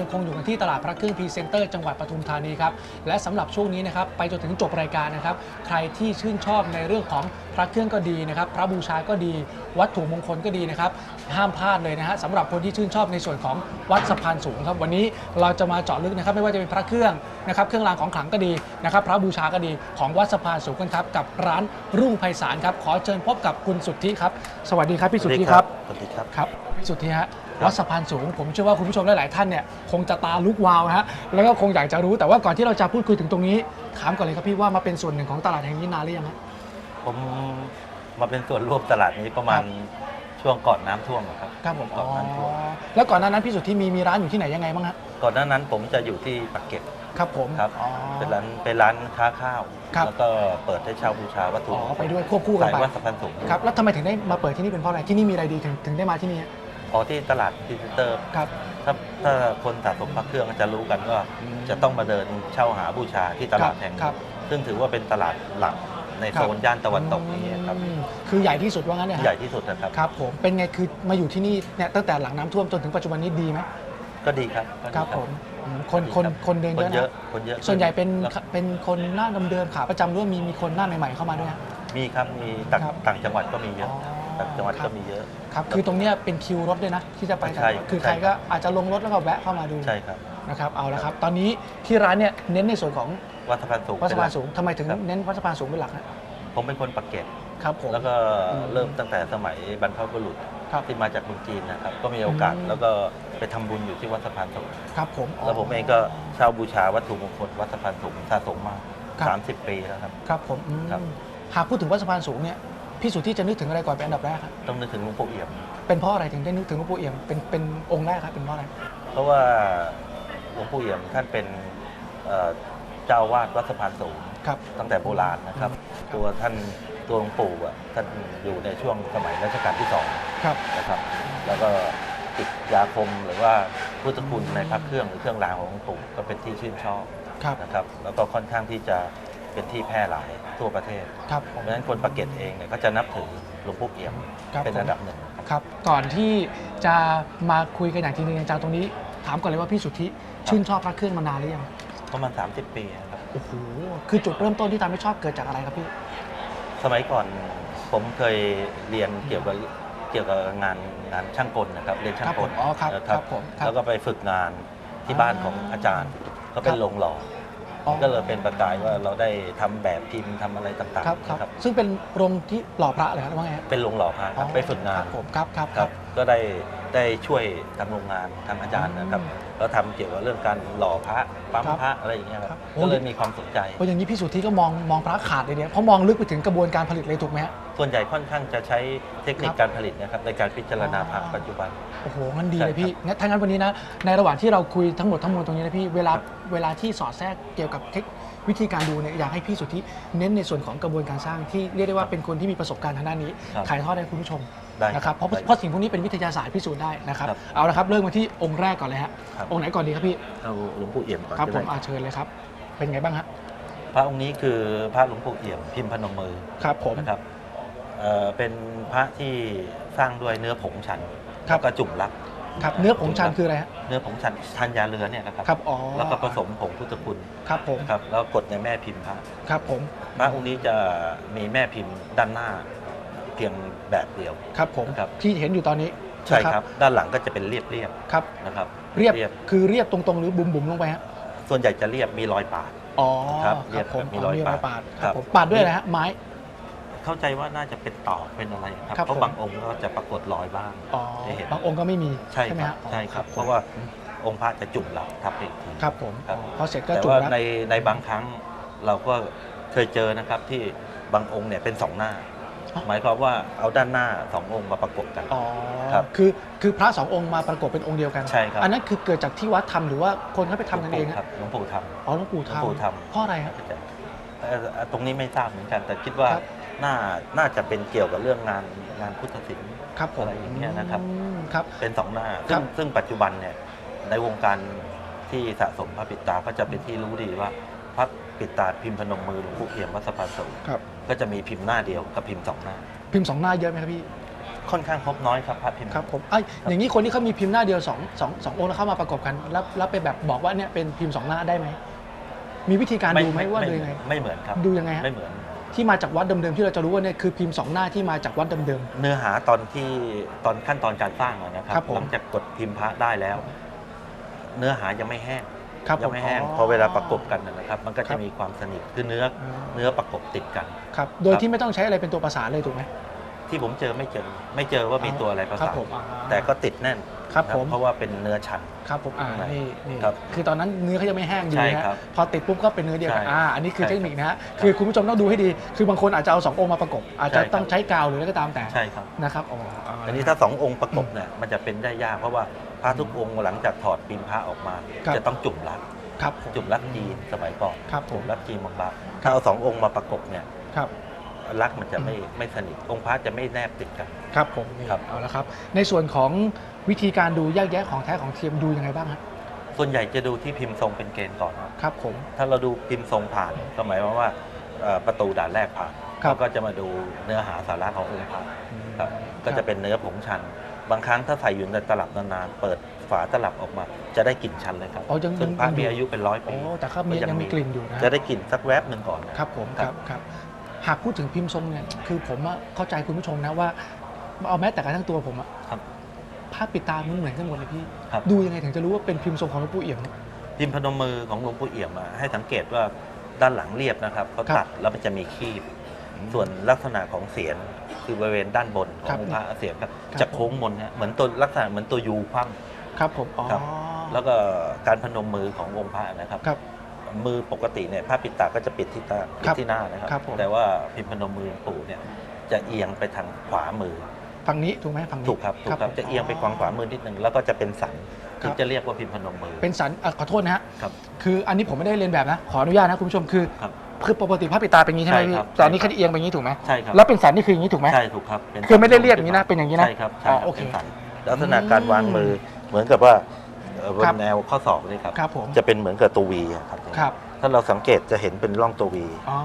ยังคงอยู่กันที่ตลาดพระเครื่องพรีเซนเตอร์จังหวัดปทุมธานีครับ และสำหรับช่วงนี้นะครับไปจนถึงจบรายการนะครับ ใครที่ชื่นชอบในเรื่องของพระเครื่องก็ดีนะครับ พระบูชาก็ดี วัตถุมงคลก็ดีนะครับ ห้ามพลาดเลยนะฮะสำหรับคนที่ชื่นชอบในส่วนของวัดสะพานสูงครับวันนี้เราจะมาเจาะลึกนะครับไม่ว่าจะเป็นพระเครื่องนะครับเครื่องรางของขลังก็ดีนะครับพระบูชาก็ดีของวัดสะพานสูงกันครับกับร้านรุ่งไพศาลครับขอเชิญพบกับคุณสุทธิครับสวัสดีครับพี่สุทธิครับสวัสดีครับครับพี่สุทธิฮะวัดสะพานสูงผมเชื่อว่าคุณผู้ชมหลายๆท่านเนี่ยคงจะตาลุกวาวนะฮะแล้วก็คงอยากจะรู้แต่ว่าก่อนที่เราจะพูดคุยถึงตรงนี้ ถามก่อนเลยครับพี่ว่ามาเป็นส่วนหนึ่งของตลาดแห่งนี้นานหรือยังฮะผมมาเป็นส่วนร่วมตลาดนี้ประมาณ ช่วงก่อนน้ำท่วมอะครับ ครับผมก่อนน้ำท่วมแล้วก่อนหน้านั้นพี่สุทธิมีมีร้านอยู่ที่ไหนยังไงบ้างฮะก่อนหน้านั้นผมจะอยู่ที่ปากเกร็ดครับผมครับอ๋อ เป็นร้านเป็นร้านค้าข้าว ครับ แล้วก็เปิดให้เช่าบูชาวัตถุอ๋อไปด้วยควบคู่กันสายไปวัดสะพานสูงครับแล้วทำไมถึงได้มาเปิดที่นี่เป็นเพราะอะไรที่นี่มีอะไรดีถึงถึงได้มาที่นี่ฮะอ๋อที่ตลาดดิจิเตอร์ ครับ ถ้าถ้าคนสะสมพระเครื่องก็จะรู้กันว่าอืมจะต้องมาเดินเช่าหาบูชาที่ตลาดแห่งครันี้บซึ่งถือว่าเป็นตลาดหลัก ในครับโซนย่านตะวันตกนี้ครับอืมคือใหญ่ที่สุดว่างั้นเนี่ยฮะใหญ่ที่สุดนะครับ ครับผมเป็นไงคือมาอยู่ที่นี่เนี่ยตั้งแต่หลังน้ำท่วมจนถึงปัจจุบันนี้ดีไหมก็ดีครับก็ดีครับผมอืมคนคนดีรับคนเดินคนเยเยอะอะนะคนเยอะส่วนใหญ่เป็นแล้วเป็นคนหน้าเดิมๆขาประจำหรือว่ามีมีคนหน้าใหม่ๆเข้ามาด้วยฮะ มีครับมีต่างครับต่างจังหวัดก็มีเยอะอ๋อ ต่างจังหวัดครัก็บมีเยอะ ครับคือตรงเนี้ยเป็นคิวรถด้วยนะที่จะไปใช่คือใช่ใครก็อาจจะลงรถแล้วก็แวะเข้ามาดูใช่ครับ นะครับเอาละครับ ตอนนี้ที่ร้านเนี่ยเน้นในส่วนของ วัดสะพานสูงวัดสะพานสูงทำไมถึงครับเน้นวัดสะพานสูงเป็นหลักฮะผมเป็นคนปักเกร็ดครับผมแล้วก็อืมเริ่มตั้งแต่สมัยบรรพบุรุษครับที่มาจากเมืองจีนนะครับ ก็มีโอกาสอืมแล้วก็ไปทำบุญอยู่ที่วัดสะพานสูงครับผมอ๋อแล้วผมเองก็เช่าบูชาวัตถุมงคลวัดสะพานสูงสะสมมาครับ30 ปีแล้วครับครับผมอืมครับหากพูดถึงวัดสะพานสูงเนี่ยพี่สุทธิจะนึกถึงอะไรก่อนเป็นอันดับแรกครับต้องนึกถึงหลวงปู่เอี่ยม เป็นเพราะอะไรถึงได้นึกถึงหลวงปู่เอี่ยมเป็นเป็นองค์แรกครับเป็นเพราะอะไรเพราะว่าหลวงปู่เอี่ยมท่านเป็น เอ่อเจ้าอาวาดวัดสะพานสูง ครับ ตั้งแต่โบราณนะครับ ตัวท่านตัวหลวงปู่อะท่านอยู่ในช่วงสมัยรัชกาลที่สองครับ นะครับ แล้วก็ติดยาคมหรือว่าพุทธคุณในพระเครื่องหรือเครื่องรางของหลวงปู่ก็เป็นที่ชื่นชอบครับ นะครับ แล้วก็ค่อนข้างที่จะเป็นที่แพร่หลายทั่วประเทศ ครับเพราะฉะนั้นคนปากเกร็ดเองเนี่ยก็จะนับถือหลวงปู่เอี่ยมครับเป็นผมระดับหนึ่ง ครับ ก่อนที่จะมาคุยกันอย่างจริงจังตรงนี้ ถามก่อนเลยว่าพี่สุทธิชื่นชอบพระเครื่องมานานหรือยัง ประมาณ 30 ปีนะครับ โอ้โหคือจุดเริ่มต้นที่ทำให้ชอบเกิดจากอะไรครับพี่ สมัยก่อนผมเคยเรียนเกี่ยวกับเกี่ยวกับงานงานช่างกลนะครับ เรียนช่างกลครับผมอ๋อครับนะครับ ผมครับแล้วก็ไปฝึกงานที่บ้านของอาจารย์เขาเป็นครับ โรงหล่ออ๋อก็เลยเป็นประกายว่าเราได้ทำแบบพิมพ์ทำอะไรต่างครับๆครับ นะครับซึ่งเป็นโรงที่หล่อพระเลยครับว่าไงครับเป็นโรงหล่อพระครับไปฝึกงาน ครับผมครับครับครับก็ได้ได้ช่วยทางโรงงานทางอาจารย์นะครับอืมแล้วทำเกี่ยวกับเรื่องการหล่อพระปั๊มครับพระอะไรอย่างเงี้ยคครัรับบโอ้ก็เลยมีความสนใจเพราะอย่างนี้พี่สุทธิก็มองมองพระขาดเลยเนี่ยเพราะมองลึกไปถึงกระบวนการผลิตเลยถูกไหมฮะส่วนใหญ่ค่อนข้างจะใช้เทคนิคครับการผลิตนะครับในการพิจารณาพระอ๋อปัจจุบันโอ้โหงั้นดีใช่เลยพี่ครับงั้นถ้างั้นวันนี้นะในระหว่างที่เราคุยทั้งหมดทั้งมวลตรงนี้นะพี่เวลาครับเวลาที่สอดแทรกเกี่ยวกับเทควิธีการดูเนี่ยอยากให้พี่สุทธิเน้นในส่วนของกระบวนการสร้างที่เรียกได้ว่าเป็นคนที่มีประสบการณ์ทางด้านนี้ครับถ่ายทอดให้คุณผู้ชม ได้นะครับเพราะได้เพราะสิ่งพวกนี้เป็นวิทยาศาสตร์พิสูจน์ได้นะครับครับ เอาละครับเริ่มมาที่องค์แรกก่อนเลยฮะครับองค์ไหนก่อนดีครับพี่เอาหลวงปู่เอี่ยมก่อนครับก็ผได้มอาเชิญเลยครับ เป็นไงบ้างฮะพระองค์นี้คือพระหลวงปู่เอี่ยมพิมพ์พนมมือครับผม นะครับเอ่อเป็นพระที่สร้างด้วยเนื้อผงชันครับ แล้วก็จุ่มรัก ครับเนื้อผงชันคืออะไรฮะเนื้อผงชันทันยาเรือเนี่ยนะครับ ครับอ๋อแล้วก็ผสมผงพุทธคุณครับผมครับแล้วกดในแม่พิมพ์พระ ครับผม พระองค์นี้จะมีแม่พิมพ์ด้านหน้าเพียง แบบเดียว ครับผมครับ ที่เห็นอยู่ตอนนี้ใช่นะครับ ด้านหลังก็จะเป็นเรียบเรียบครับๆนะครับเรียบคือเรียบตรงๆ หรือบุ๋มๆลงไปฮะส่วนใหญ่จะเรียบมีรอยปาด อ๋อครับคเรีรัยบบผมมีรอยมีรอยปาปาดดคครัรับบผมปาดด้วยอะไรฮะไม้ เข้าใจว่าน่าจะเป็นตอกเป็นอะไรครับครับเพราะผม บางองค์ก็จะปรากฏรอยบ้าง อ๋อได้เห็น บางองค์ก็ไม่มีใช่ไหมครับฮะใช่ครับอ๋อเพราะว่าองค์พระจะจุ่มรับทับอีกที ครับผมครับ พอเสร็จก็แต่จุดว่าแล้วในในบางครั้งเราก็เคยเจอนะครับที่บางองค์เนี่ยเป็นสองหน้า หมายความว่าเอาด้านหน้าสององค์มาประกบกันอ๋อครับคือคือพระสององค์มาประกบเป็นองค์เดียวกันใช่ครับอันนั้นคือเกิดจากที่วัดทำหรือว่าคนเขาไปทำกันเองครัฮะบหลวงปู่ทอ๋อหลวงปู่หลวงปู่ทำทำเพราะอะไรฮะำเอ่อตรงนี้ไม่ทราบเหมือนกัน แต่คิดว่าครับน่าน่าจะเป็นเกี่ยวกับเรื่องงานงานพุทธศิลป์ครับผมอะไรอย่างเงี้ยนะครับอืมครับ เป็นสองหน้าครัซึ่บงซึ่งปัจจุบันเนี่ยในวงการที่สะสมพระปิดตาก็จะเป็นที่รู้ดีว่า พระปิดตาพิมพ์พนมมือหลวงปู่เอี่ยมวัดสะพานสูงครับ ก็จะมีพิมพ์หน้าเดียวกับพิมพ์สองหน้า พิมพ์สองหน้าเยอะไหมครับพี่ค่อนข้างพบน้อยครับพระพิมพ์ครับผมไอ้ยอย่างนี้คนที่เขามีพิมพ์หน้าเดียวสองสองสององค์แล้วเข้ามาประกบกันแล้วแล้วไปแบบบอกว่าเนี่ยเป็นพิมพ์สองหน้าได้ไหมมีวิธีการดูไหมว่าดูยังไง ไม่เหมือนครับดูยังไงฮะ ไม่เหมือน ที่มาจากวัดเดิมๆที่เราจะรู้ว่าเนี่ยคือพิมพ์สองหน้าที่มาจากวัดเดิม เนื้อหาตอนที่ตอนขั้นตอนการสร้างอะนะครับ ครับผม หลังจากกดพิมพ์พระได้แล้ว เนื้อหายังไม่แห้งๆ ครับยัผมไม่แห้งพอเวลาประกบกันนะนะครับ มันก็ครัจะบ มีความสนิทคือเนื้ออ่าเนื้อประกบติดกัน ครับ โดยที่ไม่ต้องใช้อะไรเป็นตัวประสานเลยถูกไหมที่ผมเจอไม่เจอ ไม่เจอว่ามีตัวอะไรประครัสาบนผมอ่าแต่ก็ติดแน่นครับนะผม เพราะว่าเป็นเนื้อชัน ครับผมอ่าใช่นี่นี่ครับคือตอนนั้นเนื้อเขายังไม่แห้งดีใช่นะฮะครับพอติดปุ๊บก็เป็นเนื้อเดียวกันใช่อ่าอันนี้คือใช่เทคนิคนะฮะคือคุณผู้ชมต้องดูให้ดี คือบางคนอาจจะเอาสององค์มาประกบ อาจจะใช่ครับ ต้องใช้กาวหรืออะไรก็ตามแต่ใช่ครับ นะครับอ๋ออ่าอันนี้ถ้าสององค์ประกบเนี่ยมันจะเป็นได้ยากเพราะว่า พระทุกองค์หลังจากถอดพิมพ์พระออกมาจะต้องจุ่มรักครับผม จุ่มรักจีนสมัยก่อนครับผม จุ่มรักจีนบางๆถ้าเอาสององค์มาประกบเนี่ยครับ รักมันจะไม่ไม่สนิทองค์พระจะไม่แนบติดกัน ครับผมนี่ครับ เอาละครับ ในส่วนของวิธีการดูแยกแยะของแท้ของเทียมดูยังไงบ้างฮะส่วนใหญ่จะดูที่พิมพ์ทรงเป็นเกณฑ์ก่อนครับครับผม ถ้าเราดูพิมพ์ทรงผ่านก็หมายความว่าเอ่อประตูด่านแรกผ่านครับ เราก็จะมาดูเนื้อหาสาระขององค์พระ ครับก็ครัจะบเป็นเนื้อผงชัน บางครั้งถ้าใส่อยู่ในตลับนานๆเปิดฝาตลับออกมา จะได้กลิ่นชันเลยครับอ๋อยังซึ่งยังพระยังมีอยู่อายุเป็นร้อยโอ้ปีแต่ก็มีก็ยังยังมีมีกลิ่นอยู่นะจะได้กลิ่นสักแวบหนึ่งก่อนนะครับผมคครัรับบครับหากพูดถึงพิมพ์ทรงเนี่ยคือผมอะเข้าใจคุณผู้ชมนะว่า เอาแม้แต่กระทั่งตัวผมอะครับ ภาพปิดตามันเหมือนกันหมดเลยพี่ครับ ดูยังไงถึงจะรู้ว่าเป็นพิมพ์ทรงของหลวงปู่เอี่ยมเนี่ยพิมพ์พนมมือของหลวงปู่เอี่ยมอะให้สังเกตว่าด้านหลังเรียบนะครับเขาครับ ตัดแล้วมันจะมีคีบ ส่วนลักษณะของเสียนคือบริเวณด้านบนของครับองค์พระเสียนครับครับ จะโค้งมนเนี่ยเหมือนตัวลักษณะเหมือนตัวยูคว่ครับผมอ๋อครับำแล้วก็การพนมมือขององค์พระนะครับ ครับ มือปกติเนี่ยผ้าปิดตาก็จะปิดที่ตาปิดครับที่หน้านะครับ ครับผม แต่ว่าพิมพ์พนมมือหลวงปู่เนี่ยจะเอียงไปทางขวามือฝั่งนี้ถูกไหมฝั่งนี้ถูกครับถูกครับผม จะเอียงไปขวางขวามือนิดนึงแล้วก็จะเป็นสันครับ ที่จะเรียกว่าพิมพ์พนมมือเป็นสันอะขอโทษนะฮะ ครับ คืออันนี้ผมไม่ได้เรียนแบบนะ ขออนุญาตนะคุณผู้ชมคือ ครับ คือปกติภาพปิดตาเป็นอย่างนี้ใช่ไหมใช่พี่ครับแต่อันนี้แค่เอียงไปอย่างนี้ถูกไหมใช่ครับแล้วเป็นสันนี่คืออย่างนี้ถูกไหม ใช่ถูกครับเป็นคือไม่ได้เรียบอย่างนี้นะเป็นอย่างนี้นะใช่ครับใช่อ๋อครับโอเคเป็นสันลักษณะการวางมือเหมือนกับว่าเอ่อบครันบแนวข้อศอกนี่ครับครับผมจะเป็นเหมือนกับตัววีอะครับครับถ้าเราสังเกตจะเห็นเป็นร่องตัววีอ๋อ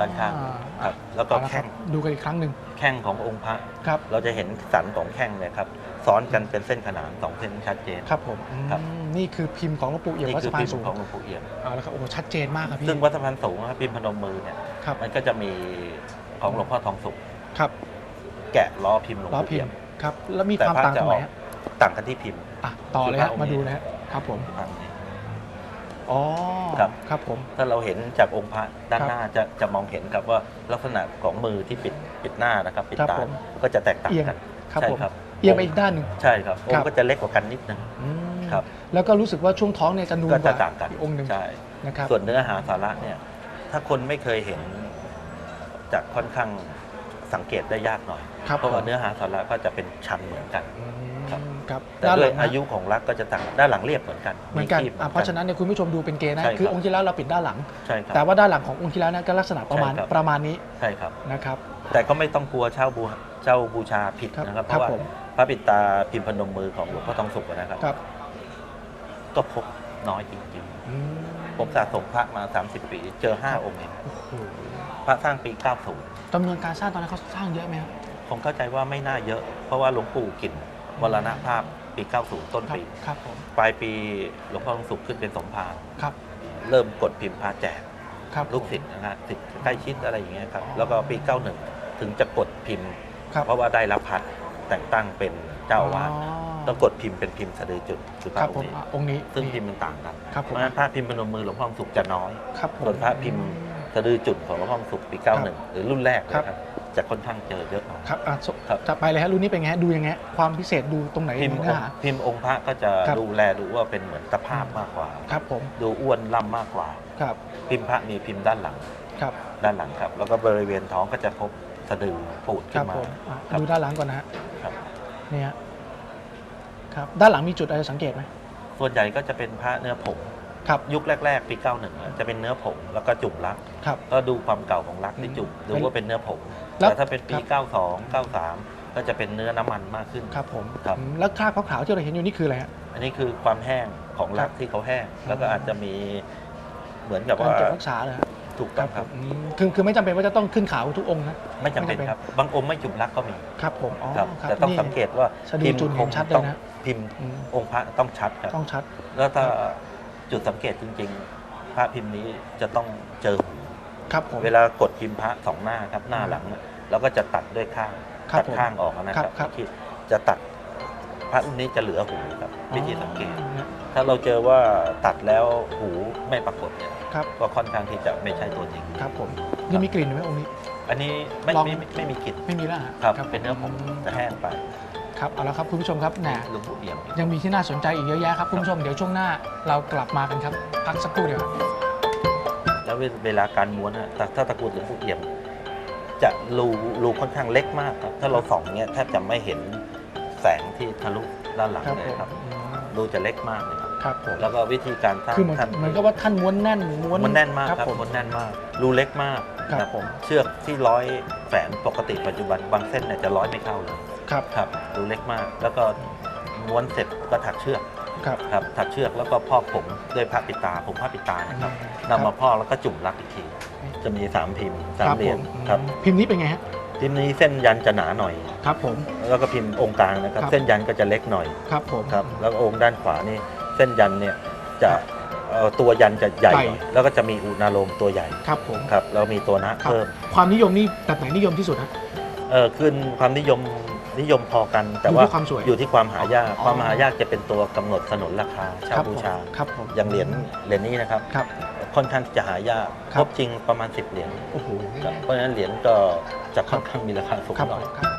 ด้านข้างครับแล้วก็เอาละแข้งรับดูกันอีกครั้งหนึ่งแข้งขององค์พระ ครับ เราจะเห็นสันของแข้งเนี่ยครับ ซ้อนกันเป็นเส้นขนานสองเส้นชัดเจน ครับผมอืมครับนี่คือพิมพ์ของหลวงปู่เอี่ยมนี่วัดคืสะพาพินมสูงพ์ของหลวงปู่เอี่ยม เอาละครับโอ้โหชัดเจนมากครับพี่ซึ่งวัดสะพานสูงนะครับพิมพ์พนมมือเนี่ยครับมันก็จะมีของหลวงพ่อทองสุข ครับแกะล้อพิมพ์หลวงล้อปู่พิเอี่มยมพ์ครับ แล้วมีแต่ความพระต่างจะตรงอไหนอกฮะต่างกันที่พิมพ์ อะต่อเลยคือฮะพระองค์ มาดูนี้นะฮะครับผมอันนี้ อ๋อครับ ครับผม ถ้าเราเห็นจากองค์พระด้านครับหน้าจะจะมองเห็นครับว่าลักษณะของมือที่ปิดปิดหน้านะครับ ปิดครับตาผม ก็จะแตกต่างเอียงกัน ครับใช่ผมครับ เอียงไปอีกด้านหนึ่ง ใช่ครับองครับ ค์ก็จะเล็กกว่ากันนิดนึง อืมครับ แล้วก็รู้สึกว่าช่วงท้องเนี่ยจะนูนก็กจะว่าต่างกันอีกองค์หนึ่งใช่นะครับ ส่วนเนื้อหาสาระเนี่ยถ้าคนไม่เคยเห็นจะค่อนข้างสังเกตได้ยากหน่อย ครับเพราะว่าผมเนื้อหาสาระก็จะเป็นชั้นเหมือนกันอืมครับครับแต่ด้านด้หวลัยงนะอายุของรักก็จะต่างด้านหลังเรียบเหมือนกันเหมือนกันคีบ อะเพราะฉะนั้นเนี่ยคุณผู้ชมดูเป็นเกณฑ์นะ ใช่ครับ คือองค์ที่แล้วเราปิดด้านหลัง ใช่ครับแต่ว่าด้านหลังขององค์ที่แล้วนะก็ลักษณะประมาณใช่ครับ ประมาณนี้ใช่ครับ นะครับ แต่ก็ไม่ต้องกลัวเช่าบูเจ้าบูชาผิดครับนะครับ เพครับราะว่าผม พระปิดตาพิมพ์พนมมือของหลวงพ่อทองสุขนะครับ ครับก็พบน้อยจริงอืมๆ ผมสะสมพระมา 30 ปี เจอ 5 องค์เองโอ้โหพระสร้างปี 90 จำนวนการสร้างตอนนั้นเขาสร้างเยอะไหมครับ ผมเข้าใจว่าไม่น่าเยอะ เพราะว่าหลวงปู่กินวรณภาพปี 90 ต้นครับปี ครับผมปลายปีหลวงพ่อทองสุขขึ้นเป็นสมภารครับเริ่มกดพิมพ์พระแจก ครับลูกศิษย์นะฮะศิษย์ใกล้ชิดอะไรอย่างเงี้ยครับอ๋อแล้วก็ปี 91 ถึงจะกดพิมพ์ ครับเพราะว่าได้รับพัดแต่งตั้งเป็นเจ้าอาวาสอ๋อต้องกดพิมพ์เป็นพิมพ์สะดือจุดคือพครัระบอผงมค์นี้อะองค์นี้ ซึ่งนี่พิมพ์มันต่างกันครับเพผมราะฉะนั้นพระพิมพ์พนมมือหลวงพ่อทองสุขจะน้อย ครับผม ส่วนพระพิมพ์สะดือจุดของหลวงพ่อทองสุขปี 91 หรือรุ่นแรกเลยครับ ครับจะค่อนข้างเจอเยอะหน่อย ครับอะสครับ จะไปเลยฮะรุ่นนี้เป็นไงฮะดูยังไงฮะความพิเศษดูตรงไหนพิมพ์ในอเนื้องหา ค์พิมพ์องค์พระก็จะครับ ดูแลดูว่าเป็นเหมือนตะภาพมากกว่า ครับผมดูอ้วนล่ำมากกว่า ครับพิมพ์พระมีพิมพ์ด้านหลัง ครับ ด้านหลังครับ แล้วก็บริเวณท้องก็จะพบ สะดือปูดคขึ้รันบมา ผมอะครับ ดูด้านหลังก่อนนะฮะครับ เนี่ยฮะครับด้านหลังมีจุดอะไรสังเกตไหมส่วนใหญ่ก็จะเป็นพระเนื้อผง ครับยุคแรก ๆ ปี 91อะจะเป็นเนื้อผงแล้วก็จุ่มรัก ครับ ก็ดูความเก่าของรักที่จุ่มอืมดูว่าเป็นเนื้อผงแล้ว แต่ถ้าเป็นปีครับ92 93 ก็จะเป็นเนื้อน้ำมันมากขึ้น ครับผมครับ อืมแล้วคราบขาวๆที่เราเห็นอยู่นี่คืออะไรฮะ อันนี้คือความแห้งของรักครับที่เขาแห้ง แล้วก็อืมอาจจะมีเหมือนกับการว่า เก็บรักษาเลยฮะ ถูกต้องครับ อืมคือคือไม่จำเป็นว่าจะต้องขึ้นขาวทุกองค์นะไม่จำเป็น ครับ บางองค์ไม่จุบลักษณ์ก็มีครับผมอ๋อครับครับแต่ต้องนี่ สังเกตว่าสะดือจุดเห็นชัดเลยนะ ต้องพิมพ์อืมองค์พระต้องชัดครับ ต้องชัด แล้วถ้าจุดสังเกตจริง ๆ พระพิมพ์นี้จะต้องเจอหูครับผม เวลากดพิมพ์พระสองหน้าครับหน้าหลังเนี่ยเราก็จะตัดด้วยข้างครับตัดผมข้างออกนะคครัรับบครับ ที่จะตัดพ ระรุ่นนี้จะเหลือหูครับวิธีสังเกตอ๋อถ้าเราเจอว่าตัดแล้วหูไม่ปรากฏเนี่ยครับก็ค่อนข้างที่จะไม่ใช่ตัวจริง ครับผมยังมีกลิ่นไหมองค์นี้ อันนี้ไม่ลองไม่ไม่ไม่มีกลิ่นไม่มีแล้วฮะครับเป็นเนื้อผงจะแห้งไปครับเอาละครับคุณผู้ชมครับแหนหลวงปู่เอี่ยมยังมีที่น่าสนใจอีกเยอะแยะครับคุณผู้ชมเดี๋ยวช่วงหน้าเรากลับมากันครับพักสักครู่เดียวครับแล้วเวลาการม้วนอะแต่ถ้าตระกูลหลวงปู่เอี่ยม จะรูรูค่อนข้างเล็กมากครับถ้าเราส่องเนี่ยแทบจะไม่เห็น แสงที่ทะลุด้านหลังครับเลผยมครับอืมรูจะเล็กมากเลยครับครับผมแล้วก็วิธีการสร้างคือเหมือนท่านเหมือนกับว่าท่านม้วนแน่นม้วนมันแน่นมากครับผมมันแน่นมาก รูเล็กมากครับผมเชือกที่ร้อยแฝนปกติปัจจุบันบางเส้นเนี่ยจะร้อยไม่เข้าเลยครับครับรูเล็กมาก แล้วก็ม้วนเสร็จก็ถักเชือกครับครับถักเชือกแล้วก็พอกผมด้วยผ้าปิดตาผมผ้าปิดตานะครับนำมาพอกแล้วก็จุ่มรักอีกที จะมีสามพิมพ์สามเหรียญผมครับพิมพ์นี้เป็นไงฮะ พิมพ์นี้เส้นยันจะหนาหน่อย ครับผม แล้วก็พิมพ์องค์กลางนะครับ ครับ เส้นยันก็จะเล็กหน่อยครับผม ครับ แล้วก็องค์ด้านขวานี่เส้นยันเนี่ยจะเอ่อตัวยันจะใหญ่ใหญ่หน่อยแล้วก็จะมีอุณาโลมตัวใหญ่ครับผม ครับแล้วมีตัวนะครับ เพิ่มความนิยมนี่แบบไหนนิยมที่สุดฮะเออขึ้นความนิยมนิยมพอกัน แต่อยู่ว่าที่ความสวย อยู่ที่ความหายากอ๋อ ความหายากจะเป็นตัวกำหนดสนนราคาเช่าครับบูผมชา ครับผม อย่างเหรียญเหรียญนี้นะครับครับ ค่อนข้างจะหายากครับพบจริงประมาณ 10 เหรียญโอ้โหครับเพราะฉะนั้นเหรียญก็จะค่อนข้างมีราคาสูงครับหน่อยครับ